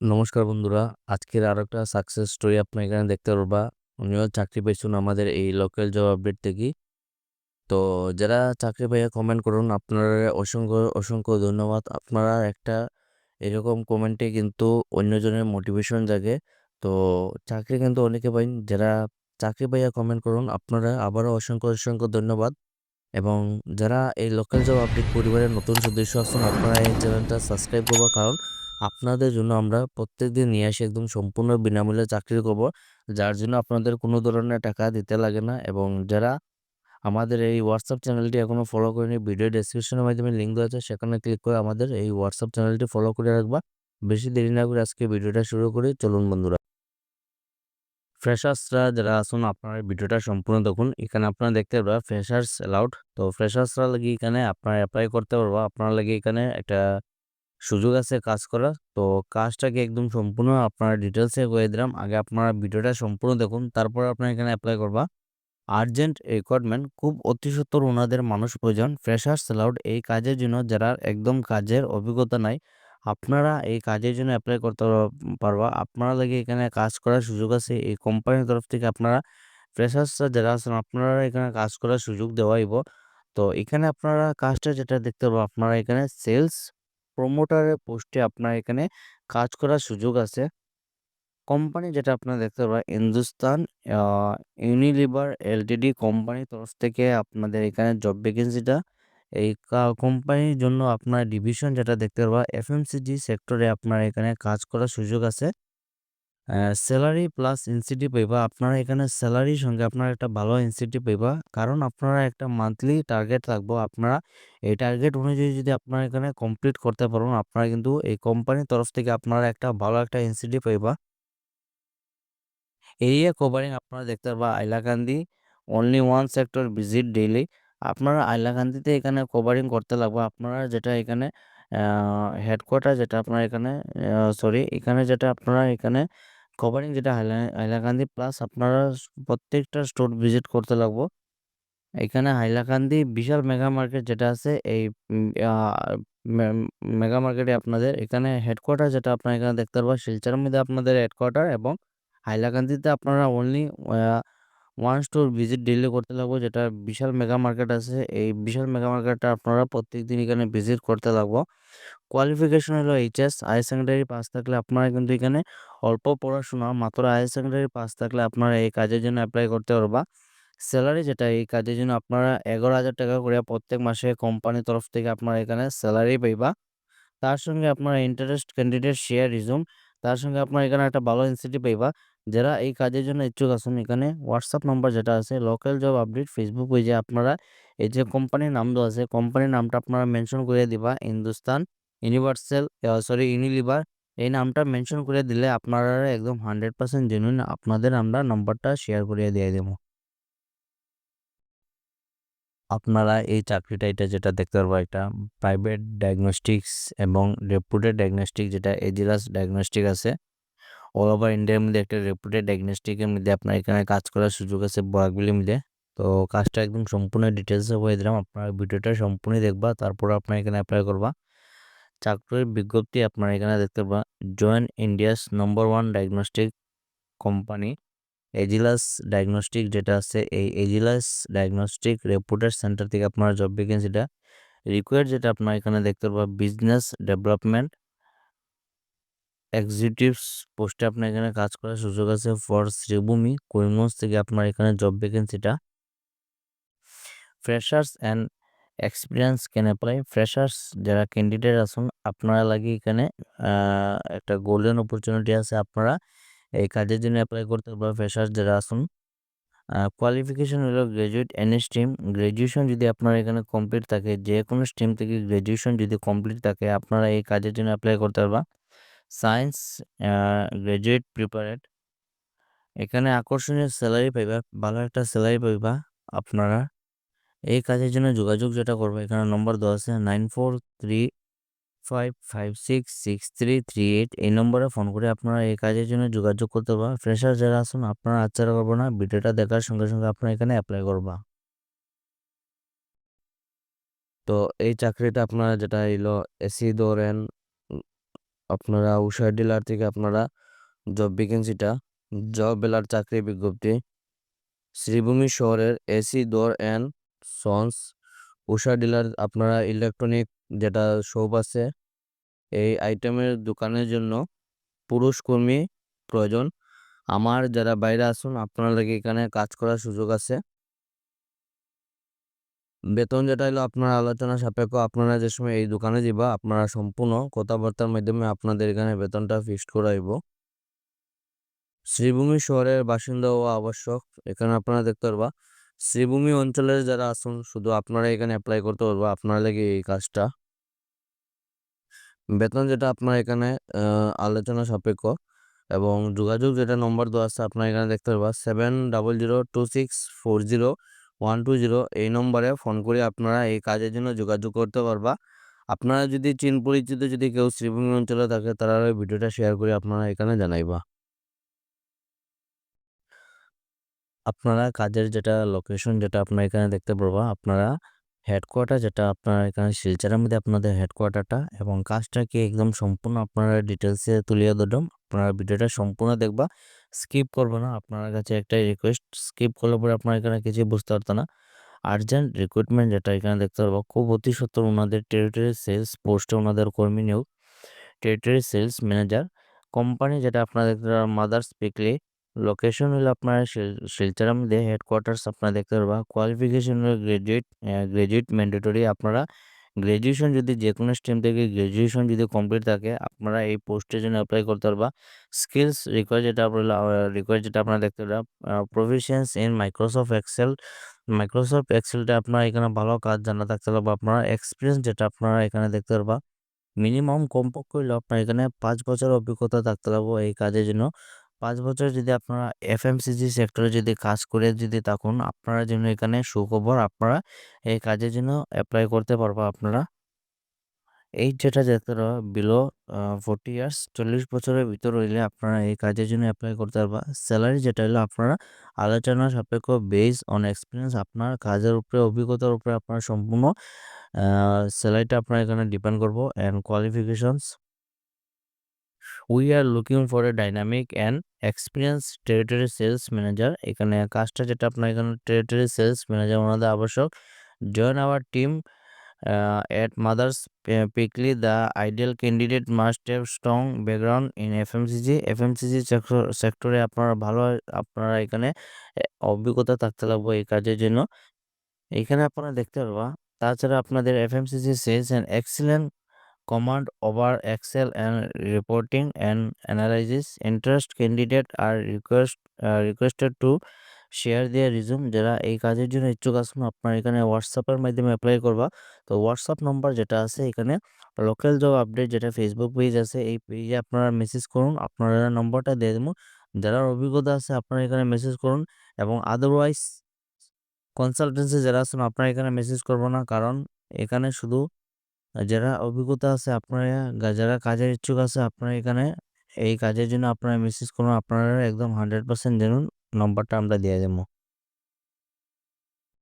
নমস্কার বন্ধুরা, আজকের আরও একটা সাকসেস স্টোরি আপনার এখানে দেখতে পারবা উনিও চাকরি পেয়েছেন আমাদের এই লোকাল জব আপডেট থেকে। তো যারা চাকরি পেয়ে কমেন্ট করুন, আপনারা অসংখ্য অসংখ্য ধন্যবাদ। আপনারা একটা এরকম কমেন্টে কিন্তু অন্যজনের মোটিভেশন জাগে। তো চাকরি কিন্তু অনেকে পাইন যারা চাকরি পাইয়া কমেন্ট করুন, আপনারা আবারও অসংখ্য অসংখ্য ধন্যবাদ। এবং যারা এই লোকাল জব আপডেট পরিবারের নতুন সদস্য আছেন, আপনারা এই চ্যানেলটা সাবস্ক্রাইব করবার কারণ আপনাদের জন্য আমরা প্রত্যেকদিন নিয়ে আসি একদম সম্পূর্ণ বিনামূল্যে চাকরির খবর। যার জন্য আপনাদের কোনো ধরনের টাকা দিতে লাগে না এবং যারা আমাদের এই হোয়াটসঅ্যাপ চ্যানেলটি এখনও ফলো করেনি ভিডিও ডেসক্রিপশনের মাধ্যমে লিঙ্ক দেওয়া আছে, সেখানে ক্লিক করে আমাদের এই হোয়াটসঅ্যাপ চ্যানেলটি ফলো করে রাখবা। বেশি দেরি না করে আজকে ভিডিওটা শুরু করি, চলুন বন্ধুরা। ফ্রেশার্সরা যারা আসুন আপনারা ভিডিওটা সম্পূর্ণ দেখুন। এখানে আপনারা দেখতে পারবা ফ্রেশার্স অ্যালাউড তো ফ্রেশার্সরা লাগে এখানে আপনারা অ্যাপ্লাই করতে পারবা। আপনারা লাগে এখানে একটা সুযোগ আছে কাজ করার। তো কাজটাকে একদম সম্পূর্ণ আপনারা ডিটেলসে করে দিলাম। আগে আপনারা ভিডিওটা সম্পূর্ণ দেখুন, তারপর আপনারা এখানে অ্যাপ্লাই করবা। আর্জেন্ট রিকোয়ারমেন্ট খুব অতি সত্তর ওনাদের মানুষ প্রয়োজন। ফ্রেশার্স অ্যালাউড এই কাজের জন্য যারা একদম কাজের অভিজ্ঞতা নাই, আপনারা এই কাজের জন্য অ্যাপ্লাই করতে পারবা। আপনারা লাগে এখানে কাজ করার সুযোগ আছে। এই কোম্পানির তরফ থেকে আপনারা ফ্রেশার্সরা যারা আছেন, আপনারা এখানে কাজ করার সুযোগ দেওয়াইব। তো এখানে আপনারা কাজটা যেটা দেখতে পাবো আপনারা এখানে সেলস প্রমোটারের পোস্টে আপনার এখানে কাজ করার সুযোগ আছে। কোম্পানি যেটা আপনারা দেখতে পাবেন হিন্দুস্তান ইউনিলিভার এলটিডি কোম্পানির তরফ থেকে আপনাদের এখানে জব ভ্যাকেন্সিটা এই কোম্পানির জন্য আপনার ডিভিশন যেটা দেখতে পাবেন এফএমসিজি সেক্টরে আপনার এখানে কাজ করার সুযোগ আছে। স্যালারি প্লাস ইনসেন্টিভ পাইবা। আপনারা এখানে স্যালারির সঙ্গে আপনারা একটা ভালো ইনসেন্টিভ পাইবা। কারণ আপনারা একটা মান্থলি টার্গেট থাকব আপনারা এই টার্গেট অনুযায়ী যদি আপনারা এখানে কমপ্লিট করতে পারবেন আপনারা কিন্তু এই কোম্পানির তরফ থেকে আপনারা একটা ভালো একটা ইনসেন্টিভ পাইবা। এরিয়া কভারিং আপনারা দেখতে পারবা Hailakandi only one sector visit daily আপনারা আইলাকান্দিতে এখানে কভারিং করতে লাগবে। আপনারা যেটা এখানে হেডকোয়ার্টার যেটা আপনার এখানে সরি এখানে যেটা আপনারা এখানে কভারিং যেটা হাইলাকান্দি প্লাস আপনারা প্রত্যেকটা স্টোর ভিজিট করতে লাগবো। এখানে হাইলাকান্দি বিশাল মেগা মার্কেট যেটা আছে, এই মেগা মার্কেটে আপনাদের এখানে হেডকোয়ার্টার যেটা আপনারা এখানে দেখতে পারবেন, শিলচরের মধ্যে আপনাদের হেডকোয়ার্টার এবং হাইলাকান্দিতে আপনারা only one store visit daily করতে লাগবো, যেটা বিশাল মেগা মার্কেট আছে। এই বিশাল মেগা মার্কেটটা আপনারা প্রত্যেক দিন এখানে ভিজিট করতে লাগবো। কোয়ালিফিকেশন হলো এইচএস হায়ার সেকেন্ডারি পাস থাকলে আপনারা কিন্তু এখানে অল্প পড়াশোনা, মাত্র হায়ার সেকেন্ডারি পাস থাকলে আপনারা এই কাজের জন্য অ্যাপ্লাই করতে পারবা। স্যালারি যেটা, এই কাজের জন্য আপনারা এগারো হাজার টাকা করে প্রত্যেক মাসে কোম্পানির তরফ থেকে আপনারা এখানে স্যালারি পাইবা। তার সঙ্গে আপনারা ইন্টারেস্ট ক্যান্ডিডেট শেয়ার রিজুম তার সঙ্গে আপনারা এখানে একটা ভালো ইনসেন্টিভ পাইবা। যারা এই কাজের জন্য ইচ্ছুক আছেন, এখানে হোয়াটসঅ্যাপ নাম্বার যেটা আছে লোকাল জব আপডেট ফেসবুক পেজে আপনারা এই যে কোম্পানির নাম দেওয়া আছে কোম্পানির নামটা আপনারা মেনশন করে দিবা। হিন্দুস্তান ইউনিভার্সাল সরি ইউনিলিভার এই নামটা মেনশন করে দিলে আপনারা একদম হান্ড্রেড পার্সেন্ট জেনুইন আপনাদের আমরা নাম্বারটা শেয়ার করিয়ে দিয়ে দেবো। আপনারা এই চাকরিটা, এটা যেটা দেখতে পারব, একটা প্রাইভেট ডায়াগনস্টিক্স এবং রেপুটেড ডায়াগনস্টিক যেটা এজিরাস ডায়াগনস্টিক আছে। অল ওভার ইন্ডিয়ার মধ্যে একটা রেপুটেড ডায়াগনস্টিকের মধ্যে আপনার এখানে কাজ করার সুযোগ আছে বরাকবিলির মিলে তো কাজটা একদম সম্পূর্ণ ডিটেলসে বলে দিলাম, আপনার ভিডিওটা সম্পূর্ণ দেখবা, তারপর আপনার এখানে অ্যাপ্লাই করবা। চাকরির বিজ্ঞপ্তি আপনারা এখানে দেখতে পাবেন join India's number one diagnostic company Agilus diagnostic যেটা আছে, এই এজিলাস ডায়াগনস্টিক রেপুটেড সেন্টার থেকে আপনার জব ভ্যাকেন্সিটা রিকোয়ার্ড যেটা আপনার এখানে দেখতে পাবেন বিজনেস ডেভেলপমেন্ট এক্সিকিউটিভস পোস্টে আপনার এখানে কাজ করার সুযোগ আছে ফর শ্রীভূমি করিমগঞ্জ থেকে আপনার এখানে job ভ্যাকেন্সিটা freshers and experience can apply freshers যারা ক্যান্ডিডেট আছেন, আপনারা লাগে এখানে একটা গোল্ডেন অপরচুনিটি আছে আপনারা এই কাজের জন্য অ্যাপ্লাই করতে। পারবেন ফ্রেশার্স যারা আছেন কোয়ালিফিকেশন হলো গ্র্যাজুয়েট এনি স্ট্রিম গ্র্যাজুয়েশন যদি আপনার এখানে কমপ্লিট থাকে যে কোনো স্ট্রিম থেকে গ্র্যাজুয়েশন যদি কমপ্লিট থাকে, আপনারা এই কাজের জন্য অ্যাপ্লাই করতে পারবা। সায়েন্স গ্র্যাজুয়েট প্রিপারেড এখানে আকর্ষণীয় স্যালারি পাইবা, ভালো একটা স্যালারি পাইবা আপনারা। এই কাজের জন্য যোগাযোগ যেটা করবে, এখানে নম্বর দেওয়া আছে nine four three five five six six three three eight এই নম্বরে ফোন করে আপনারা এই কাজের জন্য যোগাযোগ করতে পারবেন ফ্রেশার যারা আসুন আপনারা আচ্ছা করব না ভিডিওটা দেখার সঙ্গে সঙ্গে আপনারা এখানে অ্যাপ্লাই করবা। তো এই চাকরিটা আপনারা যেটা এলো এসি ধরেন আপনারা উষা ডিলার থেকে আপনারা জব ভ্যাকেন্সিটা জব বেলার চাকরি বিজ্ঞপ্তি, শ্রীভূমি শহরের এসি দোর অ্যান্ড সন্স উষা ডিলার আপনারা ইলেকট্রনিক যেটা শপ আছে এই আইটেমের দোকানের জন্য পুরুষ কর্মী প্রয়োজন। আমার যারা বাইরে আসুন আপনারা এখানে কাজ করার সুযোগ আছে। বেতন যেটা হলো আপনার আলোচনা সাপেক্ষ, আপনারা যে সময় এই দোকানে যাবা আপনারা সম্পূর্ণ কথাবার্তার মাধ্যমে আপনাদের এখানে বেতনটা ফিক্সড করাইব। শ্রীভূমি শহরের বাসিন্দা হওয়া আবশ্যক, এখানে আপনারা দেখতে পারবা, শ্রীভূমি অঞ্চলের যারা আসুন শুধু আপনারা এখানে অ্যাপ্লাই করতে পারবা, আপনারা লাগে এই কাজটা। বেতন যেটা আপনার এখানে আলোচনা সাপেক্ষ এবং যোগাযোগ যেটা নম্বর দেওয়া আছে, আপনার এখানে দেখতে পারবা seven double zero two six four zero one two zero এই নম্বরে ফোন করে আপনারা এই কাজের জন্য যোগাযোগ করতে পারবা। আপনারা যদি চিন পরিচিত যদি কেউ শ্রীভূমি অঞ্চলে থাকে, তারা ভিডিওটা শেয়ার করে আপনারা এখানে জানাইবা। আপনারা কাজের যেটা লোকেশন যেটা আপনারা এখানে দেখতে পারবা, আপনারা হেডকোয়ার্টার যেটা আপনারা এখানে শিলচরের মধ্যে আপনাদের হেডকোয়ার্টারটা এবং কাজটাকে একদম সম্পূর্ণ আপনারা ডিটেলসে তুলিয়ে ধরলাম আপনারা ভিডিওটা সম্পূর্ণ দেখবা। স্কিপ করবে না। আপনার কাছে একটাই রিকোয়েস্ট স্কিপ করলে পরে আপনার এখানে কিছু বুঝতে পারতো না। আর্জেন্ট রিক্রুটমেন্ট যেটা এখানে দেখতে পারব, খুব অতি সত্তর ওনাদের টেরিটরি সেলস পোস্টে ওনাদের কর্মী নিয়োগ। টেরিটরি সেলস ম্যানেজার কোম্পানি যেটা আপনারা দেখতে পারবেন মাদার্স পিকলি লোকেশন হলো আপনার শিলচরের মধ্যে হেডকোয়ার্টার্স আপনারা দেখতে পারবা। কোয়ালিফিকেশন হলো গ্রাজুয়েট গ্রাজুয়েট ম্যান্ডেটরি আপনারা গ্র্যাজুয়েশন যদি যে কোনো স্ট্রিম থেকে গ্র্যাজুয়েশন যদি কমপ্লিট থাকে, আপনারা এই পোস্টের জন্য অ্যাপ্লাই করতে পারবা। স্কিলস রিকোয়ার যেটা আপনারা রিকোয়ার যেটা আপনারা দেখতে পারবা proficiency in Microsoft Excel Microsoft এক্সেলটা আপনারা এখানে ভালো কাজ জানা থাকতে পারবা আপনারা এক্সপিরিয়েন্স যেটা আপনারা এখানে দেখতে পারবা। মিনিমাম কমপক্ষে হইলেও আপনার এখানে পাঁচ বছর অভিজ্ঞতা থাকতে পারব এই কাজের জন্য। পাঁচ বছর যদি আপনারা এফ এম এফএমসিজি সেক্টরে যদি কাজ করে যদি থাকুন, আপনারা জন্য এখানে সুখবর আপনারা এই কাজের জন্য অ্যাপ্লাই করতে পারব আপনারা। এই যেটা যেতে বিলো ফোর্টি ইয়ার্স চল্লিশ বছরের ভিতর হইলে আপনারা এই কাজের জন্য অ্যাপ্লাই করতে পারবা। স্যালারি যেটা হলো আপনারা আলোচনা সাপেক্ষ বেস অন এক্সপিরিয়েন্স আপনার কাজের উপরে, অভিজ্ঞতার উপরে আপনার সম্পূর্ণ স্যালারিটা আপনার এখানে ডিপেন্ড করব and qualifications we are looking for a dynamic and experience territory sales manager এখানে কাজটা যেটা আপনার এখানে টেরিটরি সেলস ম্যানেজার ওনাদের আবশ্যক। Join our team at Mother's Pickly the ideal candidate must have strong background in FMCG FMCG সেক্টরে আপনারা ভালো, আপনারা এখানে অভিজ্ঞতা থাকতে লাগবে এই কাজের জন্য। এখানে আপনারা দেখতে পারবা। তাছাড়া আপনাদের F FMCG sales and excellent command over Excel and reporting and analysis. Interest candidate are request uh, requested to share দিয়ে রিজুম যারা এই কাজের জন্য ইচ্ছুক আছেন আপনার এখানে হোয়াটসঅ্যাপের মাধ্যমে অ্যাপ্লাই করবা। তো হোয়াটসঅ্যাপ নম্বর যেটা আছে এখানে লোকাল জব আপডেট যেটা ফেসবুক পেজ আছে এই পেজে আপনারা মেসেজ করুন আপনারা নম্বরটা দিয়ে দেবো। যারা অভিজ্ঞতা আছে আপনারা এখানে মেসেজ করুন এবং আদারওয়াইজ কনসালটেন্সি যারা আছেন আপনারা এখানে মেসেজ করব না। কারণ এখানে শুধু যারা অভিজ্ঞতা আছে, আপনারা যারা কাজের ইচ্ছুক আছে, আপনারা এখানে এই কাজের জন্য আপনারা মেসেজ করুন। আপনারা একদম হান্ড্রেড পার্সেন্ট জানুন নম্বরটা আমরা দিয়ে দেবো।